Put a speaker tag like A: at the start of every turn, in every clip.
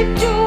A: it do?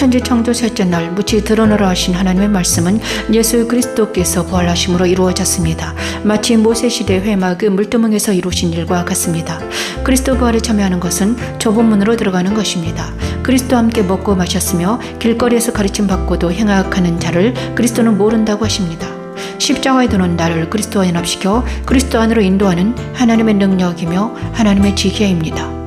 A: 천지 창조 셋째 날 무치 드러나라 하신 하나님의 말씀은 예수 그리스도께서 부활하심으로 이루어졌습니다. 마치 모세 시대 회막의 물두멍에서 이루신 일과 같습니다. 그리스도 부활에 참여하는 것은 좁은 문으로 들어가는 것입니다. 그리스도와 함께 먹고 마셨으며 길거리에서 가르침 받고도 행악하는 자를 그리스도는 모른다고 하십니다. 십자가에 드는 나를 그리스도와 연합시켜 그리스도 안으로 인도하는 하나님의 능력이며 하나님의 지혜입니다.